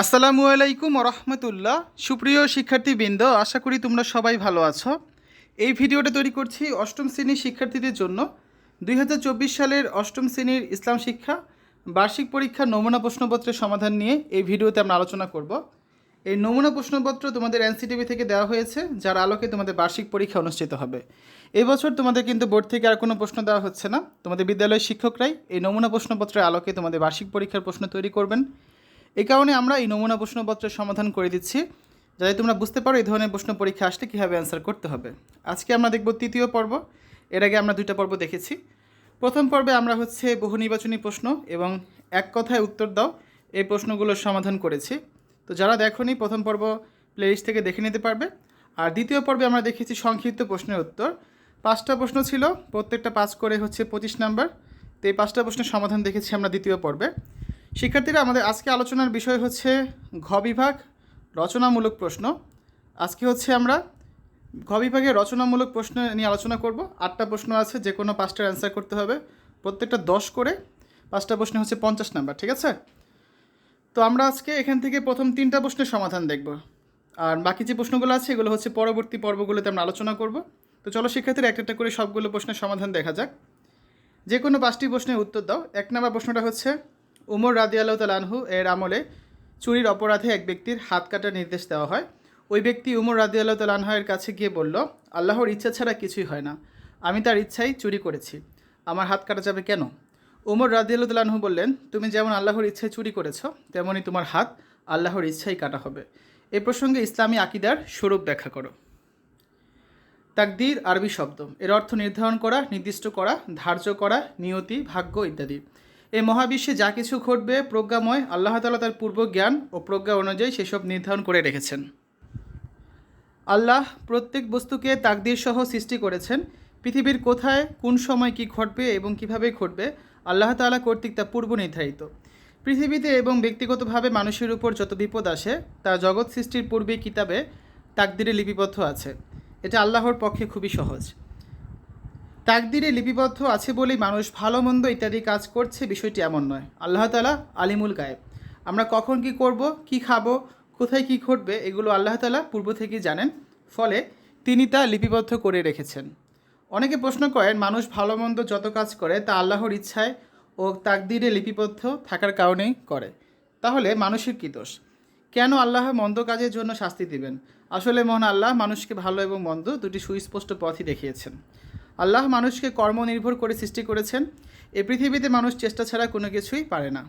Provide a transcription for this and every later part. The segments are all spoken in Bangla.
আসসালামু আলাইকুম রহমতুল্লাহ। সুপ্রিয় শিক্ষার্থীবৃন্দ, আশা করি তোমরা সবাই ভালো আছো। এই ভিডিওটা তৈরি করছি অষ্টম শ্রেণির শিক্ষার্থীদের জন্য। দুই হাজার চব্বিশ সালের অষ্টম শ্রেণির ইসলাম শিক্ষা, বার্ষিক পরীক্ষার নমুনা প্রশ্নপত্রের সমাধান নিয়ে এই ভিডিওতে আমরা আলোচনা করব। এই নমুনা প্রশ্নপত্র তোমাদের এনসিটিভি থেকে দেওয়া হয়েছে, যার আলোকে তোমাদের বার্ষিক পরীক্ষা অনুষ্ঠিত হবে। এবছর তোমাদের কিন্তু বোর্ড থেকে আর কোনো প্রশ্ন দেওয়া হচ্ছে না। তোমাদের বিদ্যালয়ের শিক্ষকরাই এই নমুনা প্রশ্নপত্রের আলোকে তোমাদের বার্ষিক পরীক্ষার প্রশ্ন তৈরি করবেন। এই কারণে আমরা এই নমুনা প্রশ্নপত্রের সমাধান করে দিচ্ছি, যাতে তোমরা বুঝতে পারো এই ধরনের প্রশ্ন পরীক্ষা আসলে কীভাবে অ্যান্সার করতে হবে। আজকে আমরা দেখব তৃতীয় পর্ব, এর আগে আমরা দুইটা পর্ব দেখেছি। প্রথম পর্বে আমরা হচ্ছে বহু নির্বাচনী প্রশ্ন এবং এক কথায় উত্তর দাও, এই প্রশ্নগুলোর সমাধান করেছি। তো যারা দেখোনি, প্রথম পর্ব প্লেলিস্ট থেকে দেখে নিতে পারবে। আর দ্বিতীয় পর্বে আমরা দেখেছি সংক্ষিপ্ত প্রশ্নের উত্তর। পাঁচটা প্রশ্ন ছিল, প্রত্যেকটা পাঁচ করে হচ্ছে পঁচিশ নাম্বার। তো এই পাঁচটা প্রশ্নের সমাধান দেখেছি আমরা দ্বিতীয় পর্বে। শিক্ষার্থীরা, আমাদের আজকে আলোচনার বিষয় হচ্ছে ঘ বিভাগ, রচনামূলক প্রশ্ন। আজকে হচ্ছে আমরা ঘ বিভাগের রচনামূলক প্রশ্ন নিয়ে আলোচনা করব। আটটা প্রশ্ন আছে যে কোনো পাঁচটার অ্যান্সার করতে হবে। প্রত্যেকটা দশ করে, পাঁচটা প্রশ্ন হচ্ছে পঞ্চাশ নাম্বার, ঠিক আছে? তো আমরা আজকে এখান থেকে প্রথম তিনটা প্রশ্নের সমাধান দেখব। আর বাকি যে প্রশ্নগুলো আছে, এগুলো হচ্ছে পরবর্তী পর্বগুলোতে আমরা আলোচনা করব। তো চলো শিক্ষার্থীরা, একটা একটা করে সবগুলো প্রশ্নের সমাধান দেখা যাক। যে কোনো পাঁচটি প্রশ্নের উত্তর দাও। এক নম্বর প্রশ্নটা হচ্ছে উমর রাদি আল্লাহ তালানহু এর আমলে চুরির অপরাধে এক ব্যক্তির হাত কাটার নির্দেশ দেওয়া হয়। ওই ব্যক্তি উমর রাদি আল্লাহ তালানহের কাছে গিয়ে বলল, আল্লাহর ইচ্ছা ছাড়া কিছুই হয় না। আমি তার ইচ্ছাই চুরি করেছি। আমার হাত কাটা যাবে কেন? উমর রাদি আল্লাহ তালানহু বললেন, তুমি যেমন আল্লাহর ইচ্ছায় চুরি করেছ তেমনই তোমার হাত আল্লাহর ইচ্ছাই কাটা হবে। এ প্রসঙ্গে ইসলামী আকিদার স্বরূপ ব্যাখ্যা করো। তাকদির আরবি শব্দ। এর অর্থ নির্ধারণ করা, নির্দিষ্ট করা, ধার্য করা, নিয়তি, ভাগ্য ইত্যাদি। এই মহাবিশ্বে যা কিছু ঘটবে, প্রজ্ঞাময়, আল্লাহ তালা তার পূর্ব জ্ঞান ও প্রজ্ঞা অনুযায়ী সেসব নির্ধারণ করে রেখেছেন। আল্লাহ প্রত্যেক বস্তুকে তাকদির সহ সৃষ্টি করেছেন। পৃথিবীর কোথায়, কোন সময় কি ঘটবে এবং কীভাবে ঘটবে, আল্লাহ তাআলা কর্তৃক তা পূর্ব নির্ধারিত। পৃথিবীতে এবং ব্যক্তিগতভাবে মানুষের উপর যত বিপদ আসে, তা জগৎ সৃষ্টির পূর্বে কিতাবে তাকদিরে লিপিবদ্ধ আছে। এটা আল্লাহর পক্ষে খুবই সহজ। তাকদিরে লিপিবদ্ধ আছে বলেই মানুষ ভালো, মন্দ ইত্যাদি কাজ করছে, বিষয়টি এমন নয়। আল্লাহ তালা আলিমুল গায়েব। আমরা কখন কি করব, কি খাব, কোথায় কি ঘটবে, এগুলো আল্লাহ তালা পূর্ব থেকেই জানেন। ফলে তিনি তা লিপিবদ্ধ করে রেখেছেন। অনেকে প্রশ্ন করেন, মানুষ ভালো, মন্দ যত কাজ করে তা আল্লাহর ইচ্ছায় ও তাকদিরে লিপিবদ্ধ থাকার কারণেই করে। তাহলে মানুষের কী দোষ? কেন আল্লাহ মন্দ কাজের জন্য শাস্তি দিবেন? আসলে মহান আল্লাহ মানুষকে ভালো এবং মন্দ দুটি সুস্পষ্ট পথই দেখিয়েছেন। আল্লাহ মানুষকে কর্ম নির্ভর করে সৃষ্টি করেছেন। এ পৃথিবীতে মানুষ চেষ্টা ছাড়া কোনো কিছুই পারে না,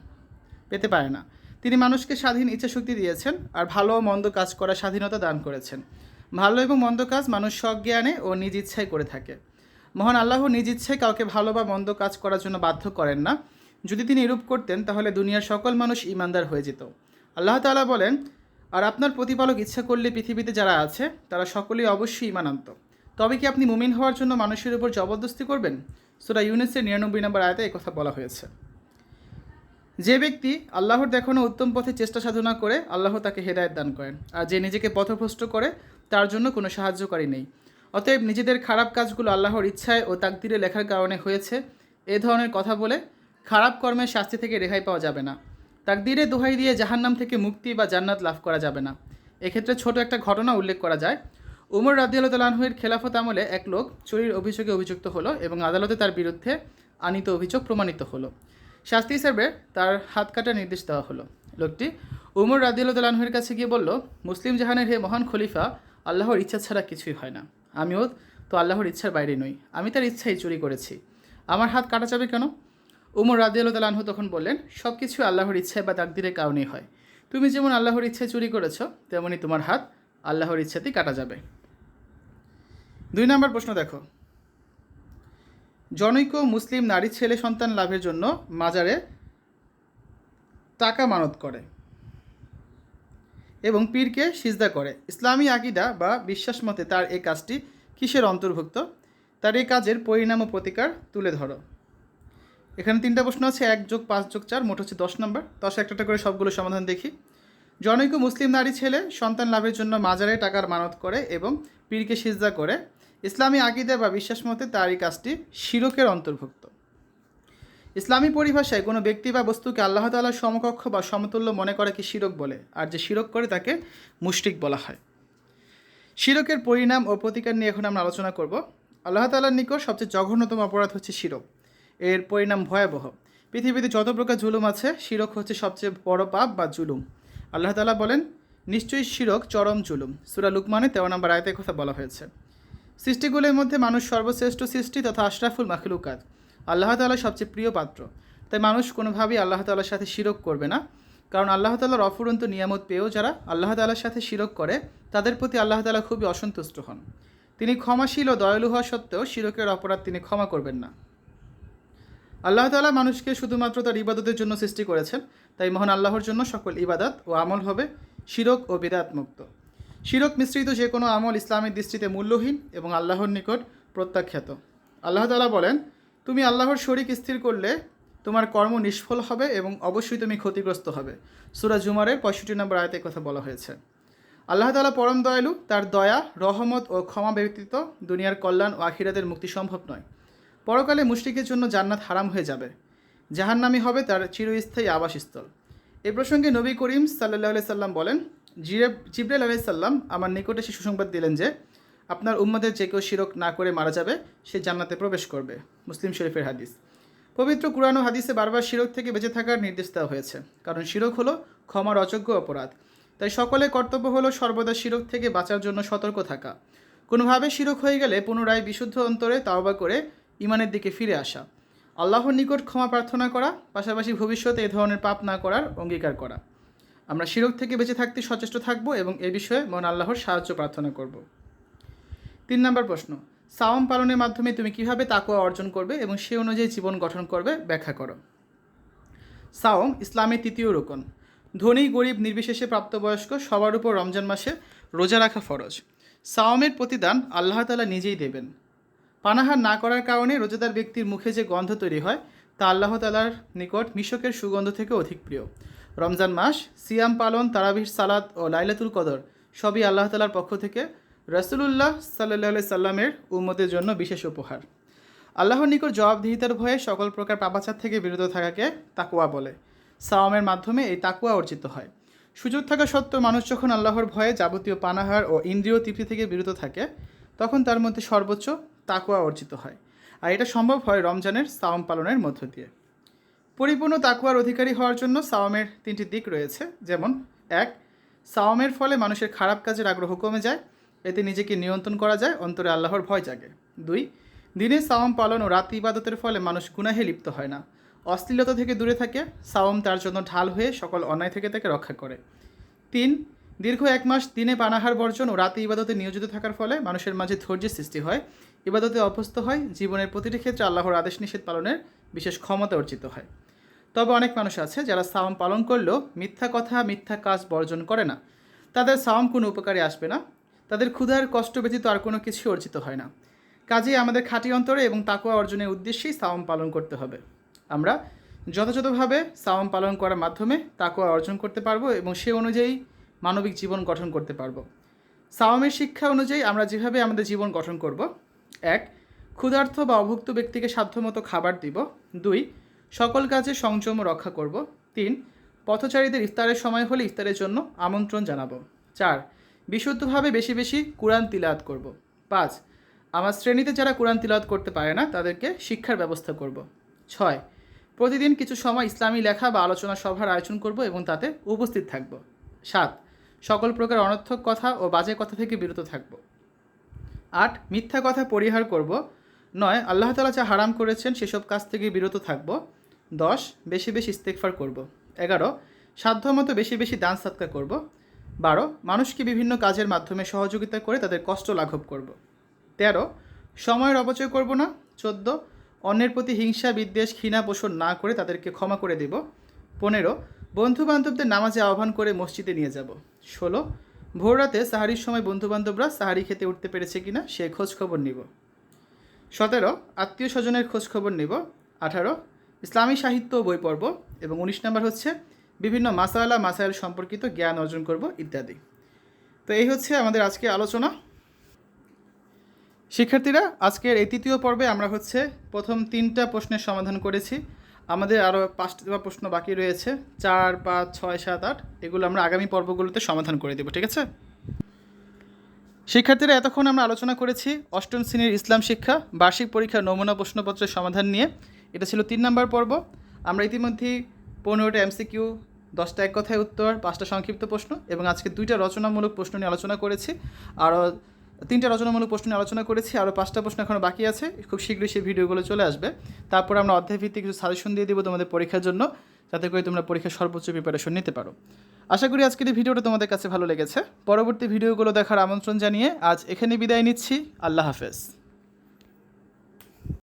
পেতে পারে না। তিনি মানুষকে স্বাধীন ইচ্ছাশক্তি দিয়েছেন আর ভালো ও মন্দ কাজ করার স্বাধীনতা দান করেছেন। ভালো এবং মন্দ কাজ মানুষ স্বজ্ঞানে ও নিজ ইচ্ছায় করে থাকে। মহান আল্লাহ নিজ ইচ্ছায় কাউকে ভালো বা মন্দ কাজ করার জন্য বাধ্য করেন না। যদি তিনি এরূপ করতেন, তাহলে দুনিয়ার সকল মানুষ ইমানদার হয়ে যেত। আল্লাহ তাআলা বলেন, আর আপনার প্রতিপালক ইচ্ছা করলে পৃথিবীতে যারা আছে, তারা সকলেই অবশ্যই ইমান আনত তবে কি আপনি মুমিন হওয়ার জন্য মানুষের উপর জবরদস্তি করবেন? সুরা ইউনেসের নিরানব্বই নম্বর আয়তে কথা বলা হয়েছে। যে ব্যক্তি আল্লাহর দেখানো উত্তম পথে চেষ্টা সাধনা করে, আল্লাহ তাকে হেদায়ত দান করেন। আর যে নিজেকে পথভ্রষ্ট করে, তার জন্য কোনো সাহায্যকারী নেই। অতএব নিজেদের খারাপ কাজগুলো আল্লাহর ইচ্ছায় ও তাকদিরে লেখার কারণে হয়েছে। এ ধরনের কথা বলে খারাপ কর্মের শাস্তি থেকে রেহাই পাওয়া যাবে না। তাকদিরে দোহাই দিয়ে জাহান্নাম থেকে মুক্তি বা জান্নাত লাভ করা যাবে না। এক্ষেত্রে ছোট একটা ঘটনা উল্লেখ করা যায়। উমর রাদিয়ালতালাহুয়ের খেলাফত আমলে এক লোক চুরির অভিযোগে অভিযুক্ত হলো এবং আদালতে তার বিরুদ্ধে আনিত অভিযোগ প্রমাণিত হলো। শাস্তি হিসেবে তার হাত কাটার নির্দেশ দেওয়া হলো। লোকটি উমর রাদিয়ালতালাহুয়ের কাছে গিয়ে বলল, মুসলিম জাহানের হে মহান খলিফা, আল্লাহর ইচ্ছা ছাড়া কিছুই হয় না। আমিও তো আল্লাহর ইচ্ছার বাইরে নই। আমি তার ইচ্ছাই চুরি করেছি। আমার হাত কাটা যাবে কেন? উমর রাদিয়ালতালাহু তখন বললেন সব কিছু আল্লাহর ইচ্ছায় বা তাকদিরের কারণেই হয়। তুমি যেমন আল্লাহর ইচ্ছায় চুরি করেছ তেমনই তোমার হাত আল্লাহর ইচ্ছাতেই কাটা যাবে। দুই নম্বর প্রশ্ন দেখো। জনৈক মুসলিম নারী ছেলে সন্তান লাভের জন্য মাজারে টাকা মানত করে এবং পীরকে সিজদা করে। ইসলামী আকিদা বা বিশ্বাস মতে তার এই কাজটি কিসের অন্তর্ভুক্ত? তার এই কাজের পরিণাম ও প্রতিকার তুলে ধরো। এখানে তিনটা প্রশ্ন আছে, এক যোগ পাঁচ যোগ চার, মোট হচ্ছে দশ নম্বর। দশ একটা করে সবগুলো সমাধান দেখি। জনৈক মুসলিম নারী ছেলে সন্তান লাভের জন্য মাজারে টাকার মানত করে এবং পীরকে সিজদা করে। ইসলামী আকিদা বা বিশ্বাস মতে তার এই কাজটি শিরকের অন্তর্ভুক্ত। ইসলামী পরিভাষায় কোনো ব্যক্তি বা বস্তুকে আল্লাহ তাআলার সমকক্ষ বা সমতুল্য মনে করা কি শিরক বলে, আর যে শিরক করে তাকে মুশরিক বলা হয়। শিরকের পরিণাম ও প্রতিকার নিয়ে এখন আমরা আলোচনা করব। আল্লাহ তাআলার নিকট সবচেয়ে জঘন্যতম অপরাধ হচ্ছে শিরক। এর পরিণাম ভয়াবহ। পৃথিবীতে যত প্রকার জুলুম আছে, শিরক হচ্ছে সবচেয়ে বড় পাপ বা জুলুম। আল্লাহ তাআলা বলেন, নিশ্চয়ই শিরক চরম জুলুম। সুরা লুকমানে তেরো নম্বর আয়তের কথা বলা হয়েছে। সৃষ্টিগুলোর মধ্যে মানুষ সর্বশ্রেষ্ঠ সৃষ্টি তথা আশরাফুল মাখলুকাত, আল্লাহ তাআলা সবচেয়ে প্রিয় পাত্র। তাই মানুষ কোনোভাবেই আল্লাহ তাআলার সাথে শিরক করবে না। কারণ আল্লাহ তাআলার অফুরন্ত নিয়ামত পেয়েও যারা আল্লাহ তাআলার সাথে শিরক করে, তাদের প্রতি আল্লাহ তাআলা খুবই অসন্তুষ্ট হন। তিনি ক্ষমাশীল ও দয়ালু হওয়া সত্ত্বেও শিরকের অপরাধ তিনি ক্ষমা করবেন না। আল্লাহ তাআলা মানুষকে শুধুমাত্র তার ইবাদতের জন্য সৃষ্টি করেছেন। তাই মহান আল্লাহর জন্য সকল ইবাদত ও আমল হবে শিরক ও বিদাত মুক্ত শিরক মিশ্রিত যে কোনো আমল ইসলামের দৃষ্টিতে মূল্যহীন এবং আল্লাহর নিকট প্রত্যাখ্যাত। আল্লাহ তাআলা বলেন, তুমি আল্লাহর শরিক স্থির করলে তোমার কর্ম নিষ্ফল হবে এবং অবশ্যই তুমি ক্ষতিগ্রস্ত হবে। সুরা জুমারের পঁয়ষট্টি নম্বর আয়তে কথা বলা হয়েছে। আল্লাহ তাআলা পরম দয়ালু, তার দয়া, রহমত ও ক্ষমা ব্যতীত দুনিয়ার কল্যাণ ও আখিরাতের মুক্তি সম্ভব নয়। পরকালে মুশরিকের জন্য জান্নাত হারাম হয়ে যাবে। জাহান্নামি হবে তার চিরস্থায়ী আবাসস্থল। এ প্রসঙ্গে নবী করিম সাল্লাহ সাল্লাম বলেন জিরেব জিব্রাইল আলাই সাল্লাম আমার নিকটে সে সুসংবাদ দিলেন যে, আপনার উম্মাদের যে কেউ শিরক না করে মারা যাবে, সে জান্নাতে প্রবেশ করবে। মুসলিম শরীফের হাদিস। পবিত্র কুরআন ও হাদিসে বারবার শিরক থেকে বেঁচে থাকার নির্দেশ দেওয়া হয়েছে। কারণ শিরক হলো ক্ষমার অযোগ্য অপরাধ। তাই সকলের কর্তব্য হলো সর্বদা শিরক থেকে বাঁচার জন্য সতর্ক থাকা। কোনোভাবে শিরক হয়ে গেলে পুনরায় বিশুদ্ধ অন্তরে তাওবা করে ইমানের দিকে ফিরে আসা। আল্লাহর নিকট ক্ষমা প্রার্থনা করা, পাশাপাশি ভবিষ্যতে এ ধরনের পাপ না করার অঙ্গীকার করা। আমরা শিরক থেকে বেঁচে থাকতে সচেষ্ট থাকব এবং এ বিষয়ে মন আল্লাহর সাহায্য প্রার্থনা করব। তিন নম্বর প্রশ্ন, সাওম পালনের মাধ্যমে তুমি কীভাবে তাকুয়া অর্জন করবে এবং সে অনুযায়ী জীবন গঠন করবে ব্যাখ্যা করো। সাওম ইসলামের তৃতীয় রোকন, ধনী, গরিব, নির্বিশেষে প্রাপ্তবয়স্ক, সবার উপর রমজান মাসে রোজা রাখা ফরজ। সাওমের প্রতিদান আল্লাহ তালা নিজেই দেবেন। পানাহার না করার কারণে রোজাদার ব্যক্তির মুখে যে গন্ধ তৈরি হয়, তা আল্লাহ তালার নিকট মিশকের সুগন্ধ থেকে অধিক প্রিয়। রমজান মাস, সিয়াম পালন তারাবির সালাদ ও লাইলাতুল কদর সবই আল্লাহ তালার পক্ষ থেকে রসুলুল্লাহ সাল্লাহ সাল্লামের উম্মতের জন্য বিশেষ উপহার। আল্লাহর নিকট জবাবদিহিতার ভয়ে সকল প্রকার পাপাচার থেকে বিরত থাকাকে তাকুয়া বলে। সাওয়ামের মাধ্যমে এই তাকুয়া অর্জিত হয়। সুযোগ থাকা সত্ত্বেও মানুষ যখন আল্লাহর ভয়ে যাবতীয় পানাহার ও ইন্দ্রিয় তৃপ্তি থেকে বিরত থাকে, তখন তার মধ্যে সর্বোচ্চ তাকুয়া অর্জিত হয়। আর এটা সম্ভব হয় রমজানের সাওম পালনের মধ্য দিয়ে। পরিপূর্ণ তাকুয়ার অধিকারী হওয়ার জন্য সাওমের তিনটি দিক রয়েছে। যেমন, এক সাওমের ফলে মানুষের খারাপ কাজের আগ্রহ কমে যায়, এতে নিজেকে নিয়ন্ত্রণ করা যায়, অন্তরে আল্লাহর ভয় জাগে। দুই, দিনে সাওম পালন ও রাত ইবাদতের ফলে মানুষ গুনাহে লিপ্ত হয় না। অশ্লীলতা থেকে দূরে থাকে সাওম তার জন্য ঢাল হয়ে সকল অন্যায় থেকে তাকে রক্ষা করে। তিন, দীর্ঘ এক মাস দিনে পানাহার বর্জন ও রাতে ইবাদতে নিয়োজিত থাকার ফলে মানুষের মাঝে ধৈর্যের সৃষ্টি হয়, ইবাদতে অভ্যস্ত হয়, জীবনের প্রতিটি ক্ষেত্রে আল্লাহর আদেশ নিষেধ পালনের বিশেষ ক্ষমতা অর্জিত হয়। তবে অনেক মানুষ আছে যারা সাওম পালন করলেও মিথ্যা কথা, মিথ্যা কাজ বর্জন করে না। তাদের সাওম কোনো উপকারে আসবে না। তাদের ক্ষুধার কষ্ট ব্যতীত আর কোনো কিছু অর্জিত হয় না। কাজেই আমাদের খাঁটি অন্তরে এবং তাকুয়া অর্জনের উদ্দেশ্যেই সাওম পালন করতে হবে। আমরা যথাযথভাবে সাওম পালন করার মাধ্যমে তাকুয়া অর্জন করতে পারব এবং সে অনুযায়ী মানবিক জীবন গঠন করতে পারব। সাওমের শিক্ষা অনুযায়ী আমরা যেভাবে আমাদের জীবন গঠন করব, এক, ক্ষুধার্থ বা অভুক্ত ব্যক্তিকে সাধ্যমতো খাবার দিব। দুই সকল কাজে সংযম রক্ষা করব। তিন, পথচারীদের ইফতারের সময় হলে ইফতারের জন্য আমন্ত্রণ জানাব। চার, বিশুদ্ধভাবে বেশি বেশি কোরআন তিলাওয়াত করব। পাঁচ, আমার শ্রেণীতে যারা কোরআন তিলাওয়াত করতে পারে না, তাদেরকে শিক্ষার ব্যবস্থা করব। ছয়, প্রতিদিন কিছু সময় ইসলামী লেখা বা আলোচনা সভার আয়োজন করব এবং তাতে উপস্থিত থাকব। সাত, সকল প্রকার অনর্থক কথা ও বাজে কথা থেকে বিরত থাকব। আট, মিথ্যা কথা পরিহার করব। নয়, আল্লাহ তালা যা হারাম করেছেন সেসব কাজ থেকে বিরত থাকব। দশ, বেশি বেশি ইস্তেকফার করব। এগারো, সাধ্যমতো বেশি বেশি দান সৎকার করব। বারো, মানুষকে বিভিন্ন কাজের মাধ্যমে সহযোগিতা করে তাদের কষ্ট লাঘব করব। তেরো, সময়ের অপচয় করব না। চোদ্দ, অন্যের প্রতি হিংসা, বিদ্বেষ, ঘৃণা পোষণ না করে তাদেরকে ক্ষমা করে দেব। পনেরো বন্ধু বান্ধবদের নামাজে আহ্বান করে মসজিদে নিয়ে যাব। ষোলো ভোর রাতে সাহারির সময় বন্ধু বান্ধবরা সাহারি খেতে উঠতে পেরেছে কিনা সে খোঁজ খবর নিব। সতেরো, আত্মীয় স্বজনের খোঁজ খবর নিব। আঠারো ইসলামী সাহিত্য বই পড়ব এবং উনিশ নম্বর হচ্ছে বিভিন্ন মাসালা, মাসাইল সম্পর্কিত জ্ঞান অর্জন করব ইত্যাদি। তো এই হচ্ছে আমাদের আজকে আলোচনা। শিক্ষার্থীরা, আজকের এই তৃতীয় পর্বে আমরা হচ্ছে প্রথম তিনটা প্রশ্নের সমাধান করেছি। আমাদের আরও পাঁচটা প্রশ্ন বাকি রয়েছে। চার, পাঁচ, ছয়, সাত, আট, এগুলো আমরা আগামী পর্বগুলোতে সমাধান করে দেবো, ঠিক আছে? শিক্ষার্থীরা, এতক্ষণ আমরা আলোচনা করেছি অষ্টম শ্রেণির ইসলাম শিক্ষা, বার্ষিক পরীক্ষার নমুনা প্রশ্নপত্রের সমাধান নিয়ে। এটা ছিল তিন নম্বর পর্ব। আমরা ইতিমধ্যেই পনেরোটা এমসিকিউ দশটা এক কথায় উত্তর, পাঁচটা সংক্ষিপ্ত প্রশ্ন এবং আজকে দুইটা রচনামূলক প্রশ্ন নিয়ে আলোচনা করেছি। আরও তিনটা রচনামূলক প্রশ্ন নিয়ে আলোচনা করেছি আরও পাঁচটা প্রশ্ন এখনও বাকি আছে। খুব শীঘ্রই সেই ভিডিওগুলো চলে আসবে। তারপর আমরা অধ্যায়ভিত্তিক কিছু সাজেশন দিয়ে দেবো তোমাদের পরীক্ষার জন্য, যাতে করে তোমরা পরীক্ষার সর্বোচ্চ প্রিপারেশন নিতে পারো। আশা করি আজকের এই ভিডিওটা তোমাদের কাছে ভালো লেগেছে। পরবর্তী ভিডিওগুলো দেখার আমন্ত্রণ জানিয়ে আজ এখানে বিদায় নিচ্ছি। আল্লাহ হাফেজ।